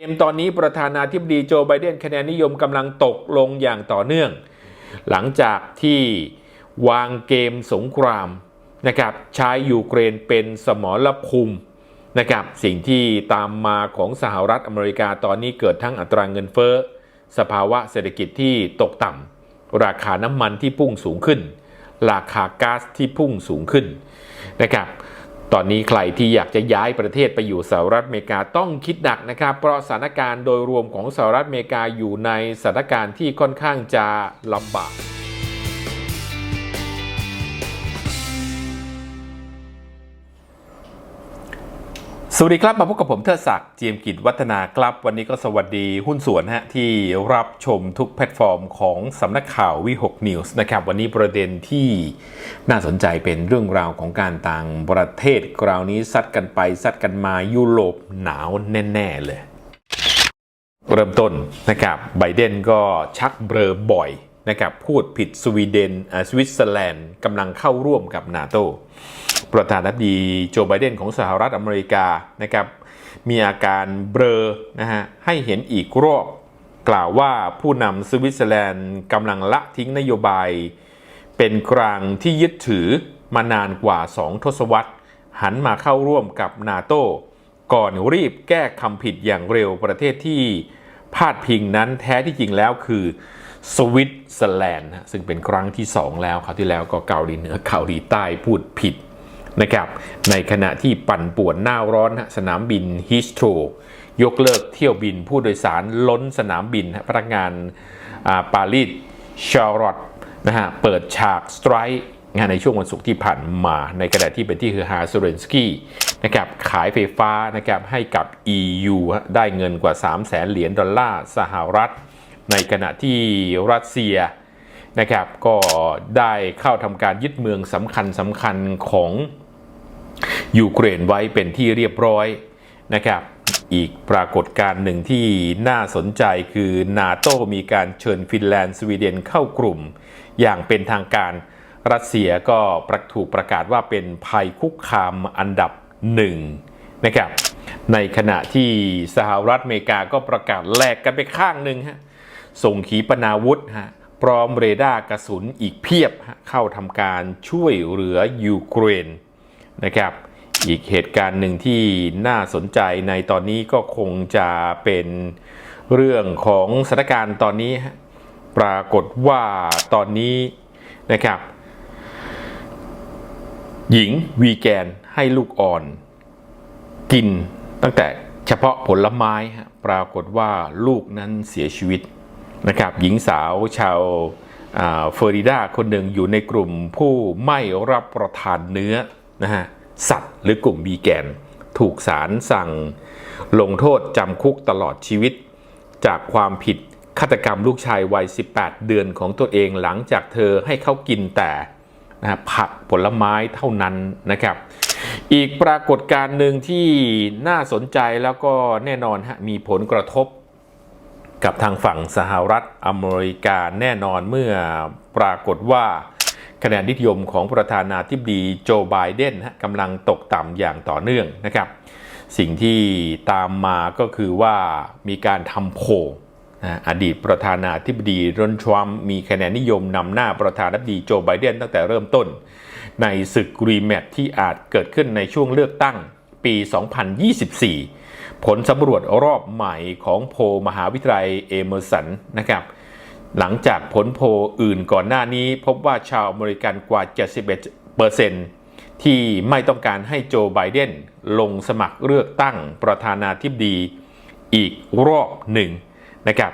เกมตอนนี้ประธานาธิบดีโจไบเดนคะแนนนิยมกำลังตกลงอย่างต่อเนื่อง หลังจากที่วางเกมสงครามนะครับใช้ยูเครนเป็นสมรภูมินะครับสิ่งที่ตามมาของสหรัฐอเมริกาตอนนี้เกิดทั้งอัตราเงินเฟ้อ สภาวะเศรษฐกิจที่ตกต่ำราคาน้ำมันที่พุ่งสูงขึ้น ราคาก๊าซที่พุ่งสูงขึ้นนะครับ ตอนนี้ใครที่อยากจะย้ายประเทศไปอยู่สหรัฐอเมริกาต้องคิดหนักนะครับ เพราะสถานการณ์โดยรวมของสหรัฐอเมริกาอยู่ในสถานการณ์ที่ค่อนข้างจะลำบาก สวัสดีครับมาพบกับผมเทิดศักดิ์เจียมกิจวัฒนาครับ วันนี้ก็สวัสดีหุ้นส่วนฮะที่รับชมทุกแพลตฟอร์มของสำนักข่าววิหกนิวส์นะครับวันนี้ประเด็นที่น่าสนใจเป็นเรื่องราวของการต่างประเทศคราวนี้ซัดกันไปซัดกันมายุโรปหนาวแน่ ๆ เลย เริ่มต้นนะครับไบเดนก็ชักเบลอบ่อยนะครับพูดผิดสวีเดนสวิตเซอร์แลนด์กำลังเข้าร่วมกับนาโต ประธานาธิบดีโจไบเดนของสหรัฐอเมริกานะครับมีอาการเบลอนะฮะให้เห็นอีกรอบกล่าวว่าผู้นำสวิตเซอร์แลนด์กำลังละทิ้งนโยบาย เป็นกลางที่ยึดถือมานานกว่า 2 ทศวรรษ หันมาเข้าร่วมกับนาโตก่อนรีบแก้คำผิดอย่างเร็วประเทศที่พาดพิงนั้นแท้ที่จริงแล้วคือสวิตเซอร์แลนด์ซึ่งเป็นครั้งที่ 2 แล้วคราวที่แล้วก็เกาหลีเหนือเกาหลีใต้พูดผิด นะครับในขณะที่ปั่นป่วนหน้าร้อนสนามบินฮิสโตรยกเลิกเที่ยวบินผู้โดยสารล้นสนามบินพนักงานปารีสชาร์ลอตนะฮะเปิดฉากสไตร์งานในช่วงวันศุกร์ที่ผ่านมา ในขณะที่เป็นที่คือฮาซูเรนสกี้นะครับขายไฟฟ้านะครับให้กับ EU ได้เงินกว่า 3 0 0แสนเหรียญดอลลาร์สหรัฐ ในขณะที่รัสเซียนะครับก็ได้เข้าทำการยึดเมืองสำคัญสำคัญของ ยูเครนไว้เป็นที่เรียบร้อยนะครับ อีกปรากฏการณ์หนึ่งที่น่าสนใจคือนาโตมีการเชิญฟินแลนด์สวีเดนเข้ากลุ่ม อย่างเป็นทางการรัสเซียก็ประถูกประกาศว่าเป็นภัยคุกคามอันดับหนึ่งนะครับในขณะที่สหรัฐอเมริกาก็ประกาศแลกกันไปข้างหนึ่งฮะส่งขีปนาวุธฮะพร้อมเรดาร์กระสุนอีกเพียบเข้าทำการช่วยเหลือยูเครน นะครับ อีกเหตุการณ์หนึ่งที่น่าสนใจในตอนนี้ก็คงจะเป็นเรื่องของสถานการณ์ตอนนี้ฮะปรากฏว่าตอนนี้นะครับ หญิงวีแกนให้ลูกอ่อน กินตั้งแต่เฉพาะผลไม้ฮะปรากฏว่าลูกนั้นเสียชีวิตนะครับ หญิงสาวชาวเฟอริดาคนหนึ่งอยู่ในกลุ่มผู้ไม่รับประทานเนื้อ นะฮะสัตว์หรือกลุ่มบีแกน ถูกศาลสั่งลงโทษจำคุกตลอดชีวิต จากความผิดฆาตกรรมลูกชายวัย 18 เดือนของตัวเองหลังจากเธอให้เขากินแต่นะผักผลไม้เท่านั้นนะครับ อีกปรากฏการณ์หนึ่งที่น่าสนใจแล้วก็แน่นอนฮะมีผลกระทบกับทางฝั่งสหรัฐอเมริกาแน่นอนเมื่อปรากฏว่า คะแนนนิยมของประธานาธิบดีโจไบเดนกำลังตกต่ำอย่างต่อเนื่องนะครับ สิ่งที่ตามมาก็คือว่ามีการทำโพลนะอดีตประธานาธิบดีโดนัลด์ทรัมมีคะแนนนิยมนำหน้าประธานาธิบดีโจไบเดนตั้งแต่เริ่มต้น ในศึกรีแมทที่อาจเกิดขึ้นในช่วงเลือกตั้งปี 2024 ผลสำรวจรอบใหม่ของโพลมหาวิทยาลัยเอเมอร์สันนะครับ หลังจากผลโพลอื่นก่อนหน้านี้พบว่าชาวอเมริกันกว่า 71%ที่ไม่ต้องการให้โจไบเดนลงสมัครเลือกตั้งประธานาธิบดีอีกรอบหนึ่งนะครับ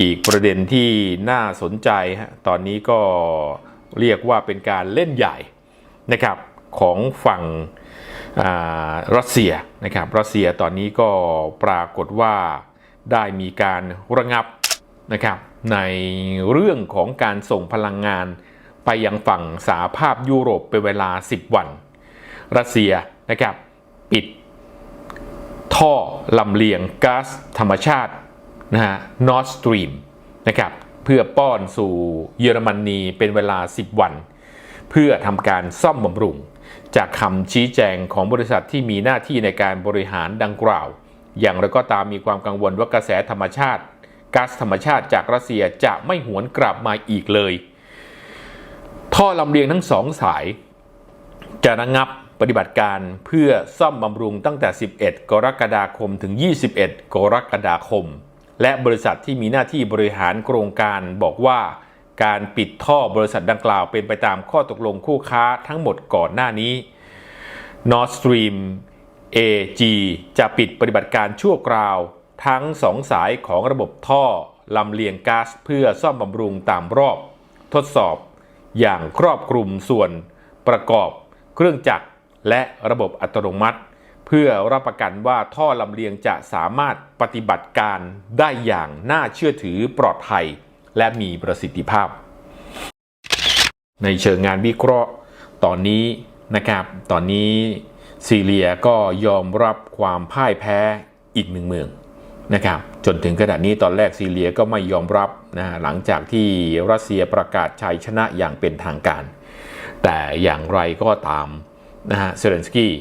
อีกประเด็นที่น่าสนใจฮะตอนนี้ก็เรียกว่าเป็นการเล่นใหญ่นะครับของฝั่งรัสเซียนะครับรัสเซียตอนนี้ก็ปรากฏว่าได้มีการระงับนะครับ ในเรื่องของการส่งพลังงานไปยังฝั่งสาภาพยุโรปเป็นเวลา 10 วัน รัสเซียนะครับปิดท่อลำเลียงก๊าซธรรมชาตินะฮะ Nord Stream นะครับเพื่อป้อนสู่เยอรมนนีเป็นเวลา 10 วัน เพื่อทำการซ่อมบำรุง จากคำชี้แจงของบริษัทที่มีหน้าที่ในการบริหารดังกล่าว อย่างไรก็ตามมีความกังวลว่ากระแสธรรมชาติ ก๊าซธรรมชาติจากรัสเซียจะไม่หวนกลับมาอีกเลย ท่อลำเลียงทั้งสองสาย จะระงับปฏิบัติการเพื่อซ่อมบำรุงตั้งแต่ 11 กรกฎาคมถึง 21 กรกฎาคม และบริษัทที่มีหน้าที่บริหารโครงการบอกว่าการปิดท่อบริษัทดังกล่าวเป็นไปตามข้อตกลงคู่ค้าทั้งหมดก่อนหน้านี้ Nord Stream AG จะปิดปฏิบัติการชั่วคราว ทั้งสองสายของระบบท่อลำเลียงก๊าซเพื่อซ่อมบำรุงตามรอบ ทดสอบ อย่างครอบคลุมส่วนประกอบ เครื่องจักรและระบบอัตโนมัติ เพื่อรับประกันว่าท่อลำเลียงจะสามารถปฏิบัติการได้อย่างน่าเชื่อถือปลอดภัย และมีประสิทธิภาพ ในเชิงงานวิเคราะห์ ตอนนี้นะครับตอนนี้ซีเรียก็ยอมรับความพ่ายแพ้อีกหนึ่งเมือง นะครับจนถึงขณะนี้ตอนแรกซีเรียก็ไม่ยอมรับนะหลังจากที่รัสเซียประกาศชัยชนะอย่างเป็นทางการ แต่อย่างไรก็ตามนะฮะเซเลนสกี้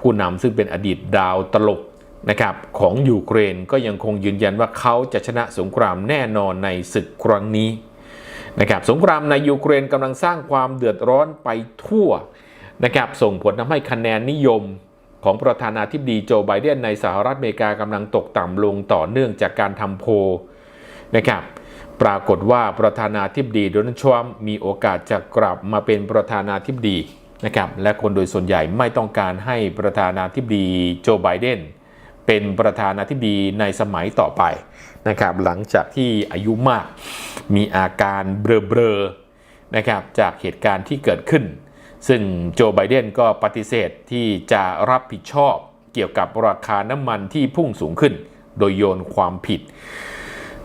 ผู้นำซึ่งเป็นอดีตดาวตลกนะครับของยูเครนก็ยังคงยืนยันว่าเขาจะชนะสงครามแน่นอนในศึกครั้งนี้นะครับสงครามในยูเครนกำลังสร้างความเดือดร้อนไปทั่วนะครับส่งผลทำให้คะแนนนิยม ของประธานาธิบดีโจไบเดนในสหรัฐอเมริกากำลังตกต่ำลงต่อเนื่องจากการทำโพลนะครับปรากฏว่าประธานาธิบดีโดนัลด์ทรัมป์มีโอกาสจะกลับมาเป็นประธานาธิบดีนะครับและคนโดยส่วนใหญ่ไม่ต้องการให้ประธานาธิบดีโจไบเดนเป็นประธานาธิบดีในสมัยต่อไปนะครับหลังจากที่อายุมากมีอาการเบลอๆนะครับจากเหตุการณ์ที่เกิดขึ้น ซึ่งโจไบเดนก็ปฏิเสธที่จะรับผิดชอบเกี่ยวกับราคาน้ำมันที่พุ่งสูงขึ้น โดยโยนความผิด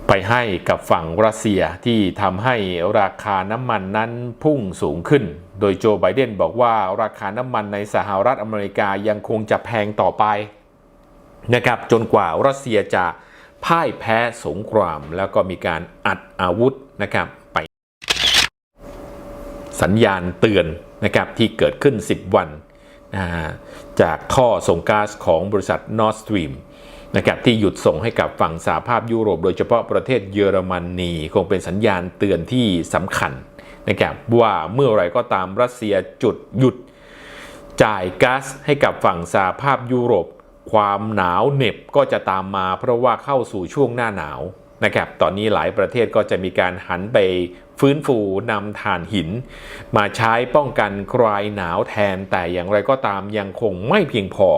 ไปให้กับฝั่งรัสเซียที่ทำให้ราคาน้ำมันนั้นพุ่งสูงขึ้น โดยโจไบเดนบอกว่าราคาน้ำมันในสหรัฐอเมริกายังคงจะแพงต่อไปนะครับจนกว่ารัสเซียจะพ่ายแพ้สงคราม แล้วก็มีการอัดอาวุธนะครับ สัญญาณเตือนนะครับที่เกิดขึ้น 10 วันนะจากท่อส่งก๊าซของบริษัท Nord Stream นะครับที่หยุดส่งให้กับฝั่งสหภาพยุโรป โดยเฉพาะประเทศเยอรมนนีคงเป็นสัญญาณเตือนที่สำคัญนะครับว่าเมื่อไรก็ตามรัสเซียจุดหยุด จ่ายก๊าซให้กับฝั่งสหภาพยุโรป ความหนาวเหน็บก็จะตามมาเพราะว่าเข้าสู่ช่วงหน้าหนาว นะครับ ตอนนี้หลายประเทศก็จะมีการหันไปฟื้นฟูนำถ่านหิน มาใช้ป้องกันคลายหนาวแทนแต่อย่างไรก็ตามยังคงไม่เพียงพอ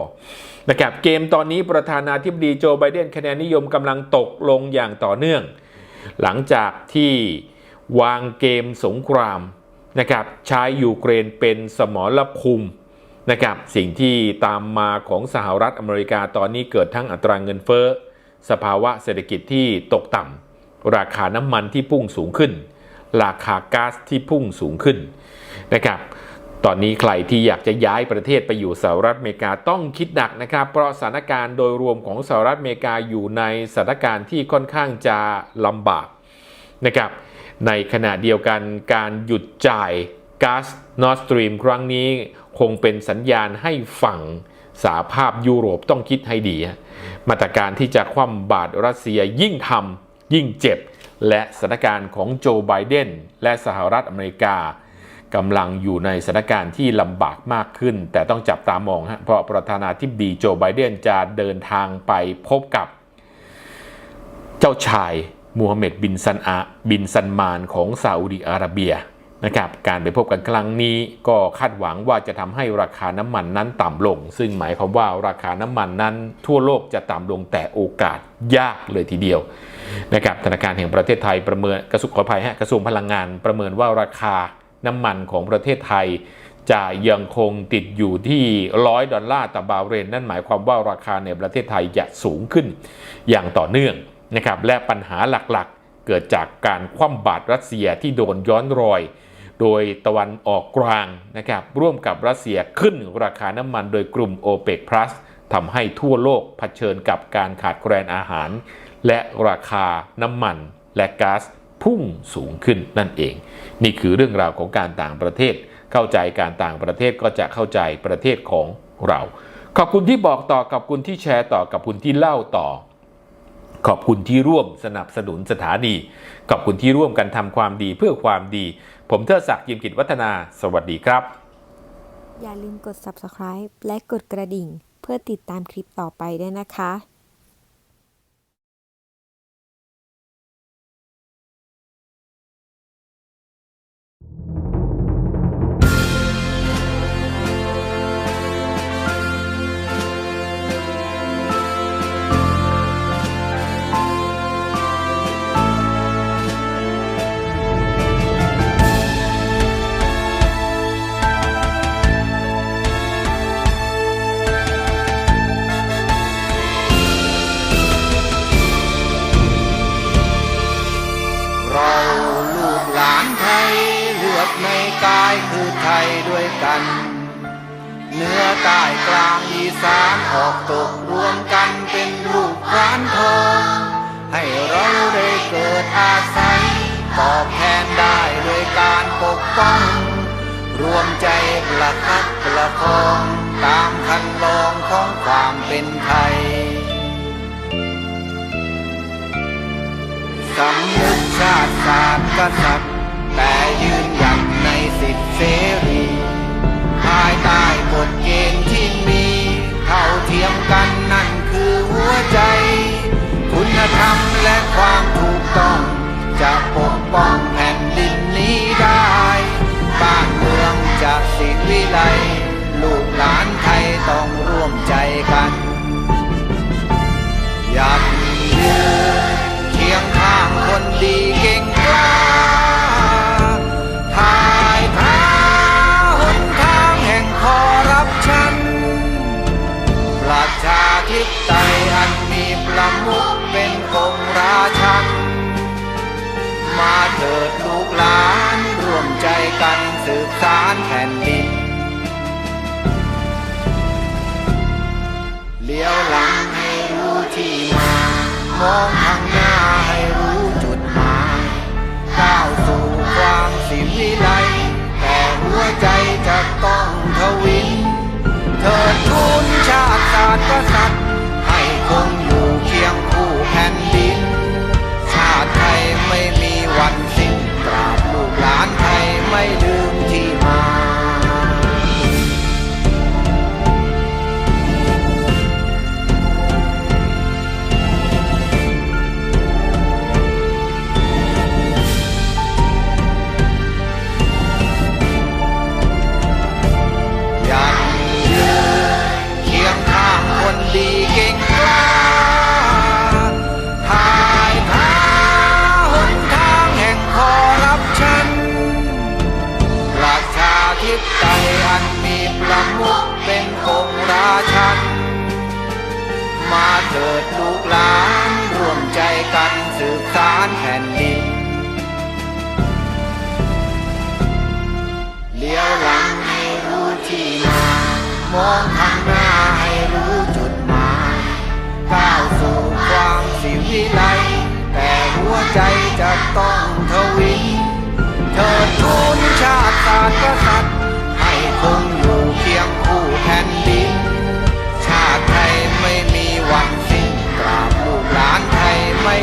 นะครับเกมตอนนี้ประธานาธิบดีโจไบเดนคะแนนนิยมกำลังตกลงอย่างต่อเนื่อง หลังจากที่วางเกมสงครามนะครับใช้ยูเครนเป็นสมรภูมินะครับสิ่งที่ตามมาของสหรัฐอเมริกาตอนนี้เกิดทั้งอัตราเงินเฟ้อ สภาวะเศรษฐกิจที่ตกต่ำราคาน้ำมันที่พุ่งสูงขึ้น ราคาก๊าซที่พุ่งสูงขึ้นนะครับตอนนี้ใครที่อยากจะย้ายประเทศไปอยู่สหรัฐอเมริกาต้องคิดหนักนะครับ เพราะสถานการณ์โดยรวมของสหรัฐอเมริกาอยู่ในสถานการณ์ที่ค่อนข้างจะลำบากนะครับ ในขณะเดียวกันการหยุดจ่ายก๊าซนอร์สตรีมครั้งนี้คงเป็นสัญญาณให้ฝั่งสหภาพยุโรปต้องคิดให้ดี มาตรการที่จะคว่ำบาตรรัสเซียยิ่งทำยิ่งเจ็บ และสถานการณ์ของโจไบเดนและสหรัฐอเมริกากำลังอยู่ในสถานการณ์ที่ลำบากมากขึ้น แต่ต้องจับตามองฮะเพราะประธานาธิบดีโจไบเดนจะเดินทางไปพบกับ เจ้าชายมูฮัมหมัดบินซันอาบินซันมานของซาอุดิอาระเบีย นะครับการไปพบกันครั้งนี้ก็คาดหวังว่าจะทำให้ราคาน้ำมันนั้นต่ำลง ซึ่งหมายความว่าราคาน้ำมันนั้น ทั่วโลกจะต่ำลงแต่โอกาสยากเลยทีเดียวนะครับธนาคารแห่งประเทศไทยประเมินกระทรวงขอภัยฮะกระทรวงพลังงานประเมินว่าราคาน้ำมันของประเทศไทย จะยังคงติดอยู่ที่ร้อยดอลลาร์ต่อบาร์เรนนั่นหมายความว่าราคาในประเทศไทยจะสูงขึ้นอย่างต่อเนื่องนะครับและปัญหาหลักๆ เกิดจากการคว่ำบาตรรัสเซียที่โดนย้อนรอย โดยตะวันออกกลางนะครับร่วมกับรัสเซียขึ้นราคาน้ำมันโดยกลุ่ม o p e c Plus ทำให้ทั่วโลกเผชิญกับการขาดแคลนอาหาร และราคาน้ำมันและก๊าซพุ่งสูงขึ้นนั่นเอง นี่คือเรื่องราวของการต่างประเทศ เข้าใจการต่างประเทศก็จะเข้าใจประเทศของเรา ขอบคุณที่บอกต่อขอบคุณที่แชร์ต่อขอบคุณที่เล่าต่อ ขอบคุณที่ร่วมสนับสนุนสถานี ขอบคุณที่ร่วมกันทำความดีเพื่อความดี ผมเทิดศักดิ์ยิมกิจวัฒนา สวัสดีครับ อย่าลืมกด subscribe และกดกระดิ่ง เพื่อติดตามคลิปต่อไปด้วยนะคะ อใต้กลางอีสานออกตกรวมกันเป็นลูกร้านทองให้เราได้เกิดอาศัยตอบแทนได้ด้วยการปกป้อง รวมใจประคับประคองตามคันลองของความเป็นไทยสำนึกชาติศาสตร์กษัตริย์แต่ยืนหยัดในสิทธิเสรีายใต้กฎเกณฑ์ที่มี เท่าเทียมกันนั่นคือหัว ประชาธิปไตยอันมีประมุขเป็นองค์ราชัน มาเถิดลูกหลานร่วมใจกันสืบสารแผ่นดิน เลี้ยวหลังให้รู้ที่มา มองข้างหน้าให้รู้จุดหมายก้าวสู่ความสิวิไลแต่หัวใจจะต้องทวิ มองข้างหน้าให้รู้จุดหมายก้าวสู่ความสิวิไลแต่หัวใจจะต้องทวิเธอทูนชาติศาสตร์กษัตริย์ให้คงอยู่เคียงคู่แผ่นดิน ชาติไทยไม่มีวันสิ้นกราบลูกหลานไทยไม่